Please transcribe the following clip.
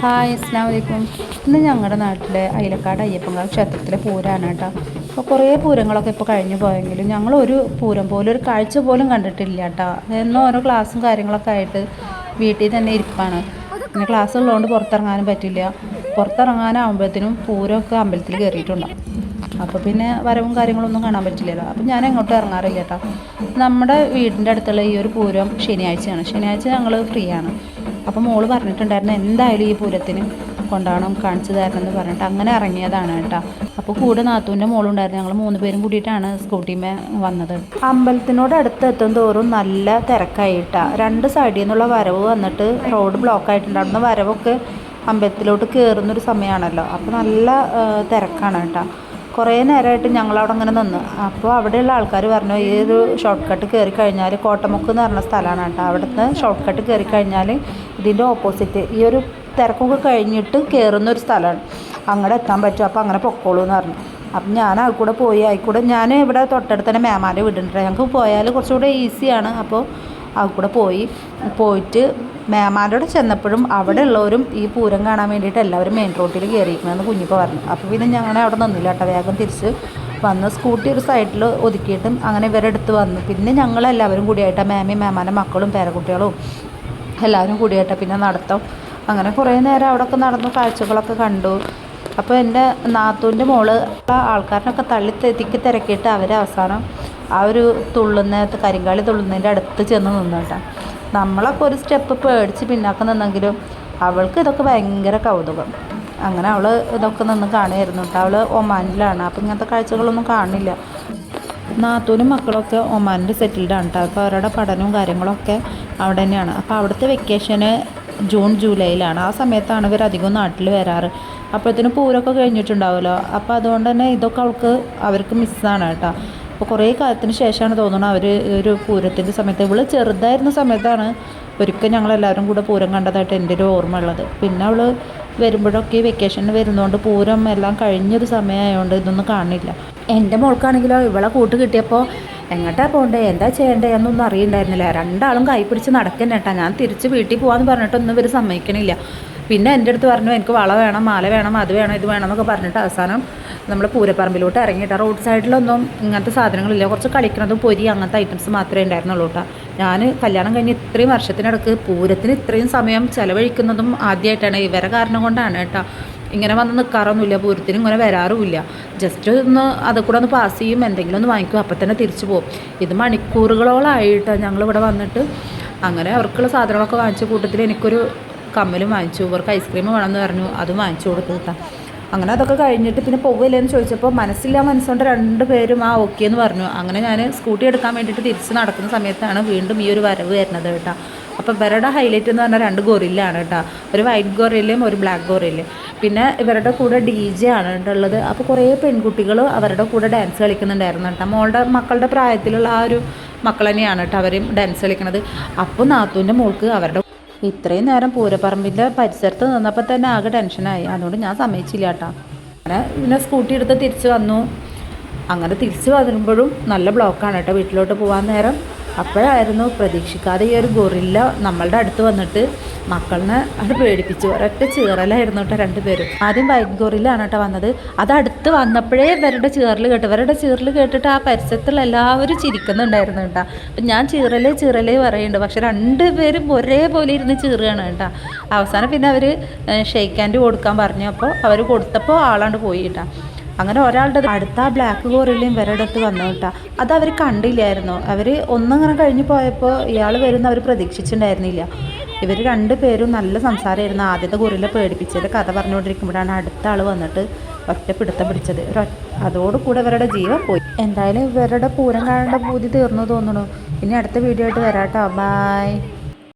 Hi അസ്സാം വലൈക്കും ഇന്ന് ഞങ്ങളുടെ നാട്ടിലെ അയിലക്കാട് അയ്യപ്പങ്കാൾ ക്ഷേത്രത്തിലെ പൂരമാണ് കേട്ടോ അപ്പോൾ കുറേ പൂരങ്ങളൊക്കെ ഇപ്പോൾ കഴിഞ്ഞു പോയെങ്കിലും ഞങ്ങൾ ഒരു പൂരം പോലും ഒരു കാഴ്ച പോലും കണ്ടിട്ടില്ല കേട്ടോ എന്നും ഓരോ ക്ലാസ്സും കാര്യങ്ങളൊക്കെ ആയിട്ട് വീട്ടിൽ തന്നെ ഇരിപ്പാണ്. പിന്നെ ക്ലാസ് ഉള്ളതുകൊണ്ട് പുറത്തിറങ്ങാനും പറ്റില്ല. പുറത്തിറങ്ങാനാകുമ്പോഴത്തേനും പൂരമൊക്കെ അമ്പലത്തിൽ കയറിയിട്ടുണ്ടാവും അപ്പോൾ പിന്നെ വരവും കാര്യങ്ങളൊന്നും കാണാൻ പറ്റില്ലല്ലോ. അപ്പം ഞാൻ എങ്ങോട്ടും ഇറങ്ങാറില്ല കേട്ടോ നമ്മുടെ വീടിന്റെ അടുത്തുള്ള ഈ ഒരു പൂരം ശനിയാഴ്ചയാണ്. ശനിയാഴ്ച ഞങ്ങൾ ഫ്രീ ആണ് അപ്പോൾ മോൾ പറഞ്ഞിട്ടുണ്ടായിരുന്നു എന്തായാലും ഈ പൂരത്തിന് കൊണ്ടാണോ കാണിച്ചു തരണം എന്ന് പറഞ്ഞിട്ട് അങ്ങനെ ഇറങ്ങിയതാണ് കേട്ടോ. അപ്പോൾ കൂടെ നാത്തൂന്റെ മോളുണ്ടായിരുന്നു ഞങ്ങൾ മൂന്ന് പേരും കൂടിയിട്ടാണ് സ്കൂട്ടിമേ വന്നത്. അമ്പലത്തിനോട് അടുത്ത് എത്തും തോറും നല്ല തിരക്കായിട്ടാ രണ്ട് സൈഡിൽ നിന്നുള്ള വരവ് വന്നിട്ട് റോഡ് ബ്ലോക്ക് ആയിട്ടുണ്ടായിരുന്ന വരവൊക്കെ അമ്പലത്തിലോട്ട് കയറുന്നൊരു സമയമാണല്ലോ അപ്പോൾ നല്ല തിരക്കാണ് കേട്ടോ. കുറേ നേരമായിട്ട് ഞങ്ങളവിടെ അങ്ങനെ നിന്ന്. അപ്പോൾ അവിടെയുള്ള ആൾക്കാർ പറഞ്ഞു ഈ ഒരു ഷോർട്ട് കട്ട് കയറി കഴിഞ്ഞാൽ കോട്ടമുക്ക് എന്ന് പറഞ്ഞ സ്ഥലമാണ് കേട്ടോ. അവിടുന്ന് ഷോർട്ട് കട്ട് കയറി കഴിഞ്ഞാൽ ഇതിന്റെ ഓപ്പോസിറ്റ് ഈ ഒരു തിരക്കൊക്കെ കഴിഞ്ഞിട്ട് കയറുന്ന ഒരു സ്ഥലമാണ്. അങ്ങോട്ട് എത്താൻ പറ്റും. അപ്പോൾ അങ്ങനെ പൊക്കോളൂ എന്ന് പറഞ്ഞു. അപ്പം ഞാൻ കൂടെ പോയി. ആയിക്കൂടെ കൂടെ ഞാൻ ഇവിടെ തൊട്ടടുത്ത് തന്നെ മേമാന്റെ വീടുണ്ട് ഞങ്ങൾക്ക് പോയാൽ കുറച്ചുകൂടെ ഈസിയാണ് അപ്പോൾ കൂടെ പോയി. പോയിട്ട് മേമാന്റെ ചെന്നപ്പോഴും അവിടെ ഉള്ളവരും ഈ പൂരം കാണാൻ വേണ്ടിയിട്ട് എല്ലാവരും മെയിൻ റോഡിൽ കയറിയിരിക്കണമെന്ന് കുഞ്ഞിപ്പോൾ പറഞ്ഞു. അപ്പോൾ പിന്നെ ഞങ്ങൾ അവിടെ നിന്നില്ല കേട്ടോ. വേഗം തിരിച്ച് വന്ന് സ്കൂട്ടി ഒരു സൈഡിൽ ഒതുക്കിയിട്ടും അങ്ങനെ ഇവരെടുത്ത് വന്നു. പിന്നെ ഞങ്ങളെല്ലാവരും കൂടിയായിട്ട് മേമയും മേമാന്റെ മക്കളും പേരക്കുട്ടികളും എല്ലാവരും കൂടിയായിട്ട് പിന്നെ നടത്തം. അങ്ങനെ കുറേ നേരം അവിടെയൊക്കെ നടന്നു കാഴ്ചകളൊക്കെ കണ്ടു. അപ്പോൾ എന്റെ നാത്തൂന്റെ മോൾ ആൾക്കാരനൊക്കെ തള്ളി തിക്കി തിരക്കിയിട്ട് അവർ അവസാനം ആ ഒരു തുള്ളുന്ന കരിങ്കാളി തുള്ളുന്നതിന്റെ അടുത്ത് ചെന്ന് നിന്നു കേട്ടോ നമ്മളൊക്കെ ഒരു സ്റ്റെപ്പ് പേടിച്ച് പിന്നാക്കം നിന്നെങ്കിലും അവൾക്ക് ഇതൊക്കെ ഭയങ്കര കൗതുകം. അങ്ങനെ അവൾ ഇതൊക്കെ നിന്ന് കാണുമായിരുന്നു കേട്ടോ അവൾ ഒമാനിലാണ്. അപ്പോൾ ഇങ്ങനത്തെ കാഴ്ചകളൊന്നും കാണില്ല നാത്തൂനും മക്കളൊക്കെ ഒമാനിൽ സെറ്റിൽഡാണ് കേട്ടോ അപ്പോൾ അവരുടെ പഠനവും കാര്യങ്ങളൊക്കെ അവിടെ തന്നെയാണ് അപ്പോൾ അവിടുത്തെ വെക്കേഷന് ജൂൺ ജൂലൈയിലാണ്. ആ സമയത്താണ് ഇവർ അധികം നാട്ടിൽ വരാറ്. അപ്പോഴത്തേനും പൂരമൊക്കെ കഴിഞ്ഞിട്ടുണ്ടാവുമല്ലോ. അപ്പോൾ അതുകൊണ്ട് തന്നെ ഇതൊക്കെ അവൾക്ക് അവർക്ക് മിസ്സാണ് കേട്ടോ. അപ്പോൾ കുറേ കാലത്തിന് ശേഷമാണ് തോന്നുന്നത് അവർ ഒരു പൂരത്തിന്റെ സമയത്ത്. ഇവൾ ചെറുതായിരുന്ന സമയത്താണ് ഒരിക്കൽ ഞങ്ങളെല്ലാവരും കൂടെ പൂരം കണ്ടതായിട്ട് എന്റെ ഒരു ഓർമ്മ ഉള്ളത് പിന്നെ അവൾ വരുമ്പോഴൊക്കെ വെക്കേഷന് വരുന്നതുകൊണ്ട് പൂരം എല്ലാം കഴിഞ്ഞൊരു സമയമായതുകൊണ്ട് ഇതൊന്നും കാണില്ല. എന്റെ മോൾക്കാണെങ്കിലോ ഇവളെ കൂട്ട് കിട്ടിയപ്പോൾ എങ്ങോട്ടാ പോകണ്ടേ എന്താ ചെയ്യണ്ടേ എന്നൊന്നും അറിയണ്ടായിരുന്നില്ല. രണ്ടാളും കൈ പിടിച്ച് നടക്കുന്നേ കേട്ടാ ഞാൻ തിരിച്ച് വീട്ടിൽ പോകാമെന്ന് പറഞ്ഞിട്ടൊന്നും ഇവർ സമ്മതിക്കണില്ല. പിന്നെ എന്റെ അടുത്ത് പറഞ്ഞു എനിക്ക് വള വേണം മാല വേണം അത് വേണം ഇത് വേണം എന്നൊക്കെ പറഞ്ഞിട്ട് അവസാനം നമ്മൾ പൂരപ്പറമ്പിലോട്ട് ഇറങ്ങിയിട്ട് റോഡ് സൈഡിലൊന്നും ഇങ്ങനത്തെ സാധനങ്ങളില്ല. കുറച്ച് കളിക്കുന്നതും പൊരി അങ്ങനത്തെ ഐറ്റംസ് മാത്രമേ ഉണ്ടായിരുന്നുള്ളൂ കേട്ടോ ഞാൻ കല്യാണം കഴിഞ്ഞ് ഇത്രയും വർഷത്തിനിടക്ക് പൂരത്തിന് ഇത്രയും സമയം ചിലവഴിക്കുന്നതും ആദ്യമായിട്ടാണ് ഇവരെ കാരണം കൊണ്ടാണ് കേട്ടോ. ഇങ്ങനെ വന്ന് നിൽക്കാറൊന്നുമില്ല പൂരത്തിന് ഇങ്ങനെ വരാറുമില്ല. ജസ്റ്റ് ഒന്ന് അത് കൂടെ ഒന്ന് പാസ് ചെയ്യും. എന്തെങ്കിലും ഒന്ന് വാങ്ങിക്കും. അപ്പം തന്നെ തിരിച്ചു പോകും. ഇത് മണിക്കൂറുകളോളായിട്ട് ഞങ്ങളിവിടെ വന്നിട്ട് അങ്ങനെ അവർക്കുള്ള സാധനങ്ങളൊക്കെ വാങ്ങിച്ച കൂട്ടത്തിൽ എനിക്കൊരു കമ്മലും വാങ്ങിച്ചു. ഇവർക്ക് ഐസ്ക്രീം വേണമെന്ന് പറഞ്ഞു. അതും വാങ്ങിച്ചു കൊടുത്തു അങ്ങനെ അതൊക്കെ കഴിഞ്ഞിട്ട് പിന്നെ പോകില്ലെന്ന് ചോദിച്ചപ്പോൾ മനസ്സില്ല മനസ്സുകൊണ്ട് രണ്ട് പേരും ആ ഓക്കെ എന്ന് പറഞ്ഞു. അങ്ങനെ ഞാൻ സ്കൂട്ടി എടുക്കാൻ വേണ്ടിയിട്ട് തിരിച്ച് നടക്കുന്ന സമയത്താണ് വീണ്ടും ഈ ഒരു വരവ് വരുന്നത് കേട്ടോ. അപ്പോൾ ഇവരുടെ ഹൈലൈറ്റ് എന്ന് പറഞ്ഞാൽ രണ്ട് ഗൊറില്ലാണ് കേട്ടോ. ഒരു വൈറ്റ് ഗൊറില്ലയും ഒരു ബ്ലാക്ക് ഗൊറില്ലയും പിന്നെ ഇവരുടെ കൂടെ ഡി ജെ ആണ് ഉള്ളത്. അപ്പോൾ കുറേ പെൺകുട്ടികൾ അവരുടെ കൂടെ ഡാൻസ് കളിക്കുന്നുണ്ടായിരുന്നു കേട്ടോ. മോളുടെ മക്കളുടെ പ്രായത്തിലുള്ള ആ ഒരു മക്കൾ തന്നെയാണ് കേട്ടോ അവരും ഡാൻസ് കളിക്കുന്നത് അപ്പോൾ നാത്തൂന്റെ മോൾക്ക് അവരുടെ ഇത്രയും നേരം പൂരപ്പറമ്പിന്റെ പരിസരത്ത് നിന്നപ്പോൾ തന്നെ ആകെ ടെൻഷനായി. അതുകൊണ്ട് ഞാൻ സമ്മതിച്ചില്ല കേട്ടോ അങ്ങനെ പിന്നെ സ്കൂട്ടി എടുത്ത് തിരിച്ച് വന്നു. അങ്ങനെ തിരിച്ച് വരുമ്പോഴും നല്ല ബ്ലോക്കാണ് കേട്ടോ വീട്ടിലോട്ട് പോകാൻ നേരം. അപ്പോഴായിരുന്നു പ്രതീക്ഷിക്കാതെ ഈ ഒരു ഗൊറില്ല നമ്മളുടെ അടുത്ത് വന്നിട്ട് മക്കളിനെ അത് പേടിപ്പിച്ചു. ഒരൊറ്റ ചീറലായിരുന്നു കേട്ടോ രണ്ടുപേരും. ആദ്യം വൈറ്റ് ഗൊറില്ലാണ് കേട്ടോ വന്നത്. അത് അടുത്ത് വന്നപ്പോഴേ ഇവരുടെ ചീറൽ കേട്ടു. ഇവരുടെ ചീറൽ കേട്ടിട്ട് ആ പരിസരത്തുള്ള എല്ലാവരും ചിരിക്കുന്നുണ്ടായിരുന്നു കേട്ടോ. അപ്പം ഞാൻ ചീറലേ ചീറലേ പറയുന്നുണ്ട്. പക്ഷെ രണ്ടുപേരും ഒരേപോലെ ഇരുന്ന് ചീറുകയാണ് കേട്ടോ. അവസാനം പിന്നെ അവർ ഷെയ്ക്ക് ഹാൻഡ് കൊടുക്കാൻ പറഞ്ഞപ്പോൾ അവർ കൊടുത്തപ്പോൾ ആളാണ്ട് പോയി കേട്ടോ. അങ്ങനെ ഒരാളുടെ അടുത്ത ബ്ലാക്ക് ഗോറില്ലയും വരടത്ത് വന്നു കേട്ടോ. അത് അവർ കണ്ടില്ലായിരുന്നു. അവർ ഒന്നങ്ങനെ കഴിഞ്ഞ് പോയപ്പോൾ ഇയാൾ വരുന്ന അവർ പ്രതീക്ഷിച്ചിട്ടുണ്ടായിരുന്നില്ല ഇവർ രണ്ട് പേരും നല്ല സംസാരമായിരുന്നു ആദ്യത്തെ ഗോറില്ല പേടിപ്പിച്ചതിന്റെ കഥ പറഞ്ഞുകൊണ്ടിരിക്കുമ്പോഴാണ് അടുത്ത ആൾ വന്നിട്ട് ഒറ്റ പിടുത്തം പിടിച്ചത്. അതോടുകൂടെ ഇവരുടെ ജീവൻ പോയി. എന്തായാലും ഇവരുടെ പൂരം കാണേണ്ട പൂതി തീർന്നു തോന്നുന്നു. ഇനി അടുത്ത വീഡിയോ ആയിട്ട് വരാട്ടോ. ബായ്